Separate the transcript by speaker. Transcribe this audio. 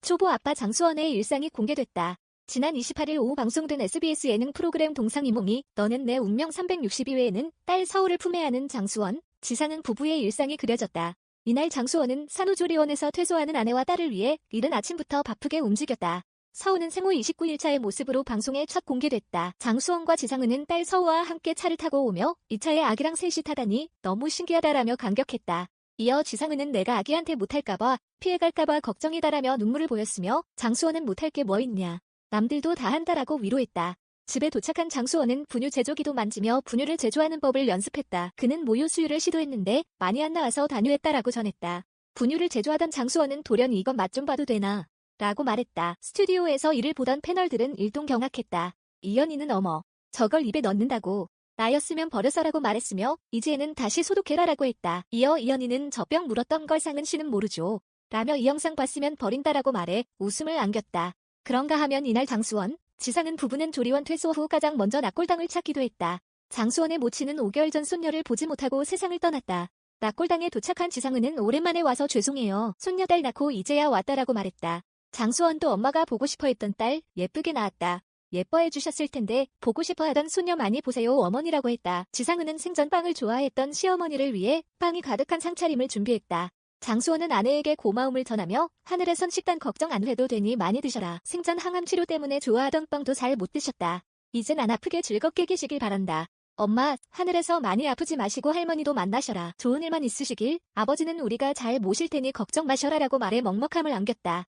Speaker 1: 초보 아빠 장수원의 일상이 공개됐다. 지난 28일 오후 방송된 SBS 예능 프로그램 동상이몽이 너는 내 운명 362회에는 딸 서울을 품에 안은 장수원, 지상은 부부의 일상이 그려졌다. 이날 장수원은 산후조리원에서 퇴소하는 아내와 딸을 위해 이른 아침부터 바쁘게 움직였다. 서우는 생후 29일차의 모습으로 방송에 첫 공개됐다. 장수원과 지상은은 딸 서우와 함께 차를 타고 오며 이 차에 아기랑 셋이 타다니 너무 신기하다라며 감격했다. 이어 지상은은 내가 아기한테 못할까봐 피해갈까봐 걱정이다라며 눈물을 보였으며 장수원은 못할 게 뭐 있냐. 남들도 다 한다라고 위로했다. 집에 도착한 장수원은 분유 제조기도 만지며 분유를 제조하는 법을 연습했다. 그는 모유 수유를 시도했는데 많이 안 나와서 단유했다라고 전했다. 분유를 제조하던 장수원은 돌연 이건 맛 좀 봐도 되나? 라고 말했다. 스튜디오에서 이를 보던 패널들은 일동 경악했다. 이연이는 어머, 저걸 입에 넣는다고. 나였으면 버려서라고 말했으며 이제는 다시 소독해라라고 했다. 이어 이연이는 저 병 물었던 걸 상은 씨는 모르죠. 라며 이 영상 봤으면 버린다라고 말해 웃음을 안겼다. 그런가 하면 이날 장수원, 지상은 부부는 조리원 퇴소 후 가장 먼저 낙골당을 찾기도 했다. 장수원의 모친은 5개월 전 손녀를 보지 못하고 세상을 떠났다. 낙골당에 도착한 지상은은 오랜만에 와서 죄송해요. 손녀 딸 낳고 이제야 왔다라고 말했다. 장수원도 엄마가 보고 싶어 했던 딸 예쁘게 나왔다. 예뻐해 주셨을 텐데 보고 싶어 하던 손녀 많이 보세요 어머니라고 했다. 지상은은 생전 빵을 좋아했던 시어머니를 위해 빵이 가득한 상차림을 준비했다. 장수원은 아내에게 고마움을 전하며 하늘에선 식단 걱정 안 해도 되니 많이 드셔라. 생전 항암 치료 때문에 좋아하던 빵도 잘 못 드셨다. 이젠 안 아프게 즐겁게 계시길 바란다. 엄마, 하늘에서 많이 아프지 마시고 할머니도 만나셔라. 좋은 일만 있으시길. 아버지는 우리가 잘 모실 테니 걱정 마셔라라고 말해 먹먹함을 안겼다.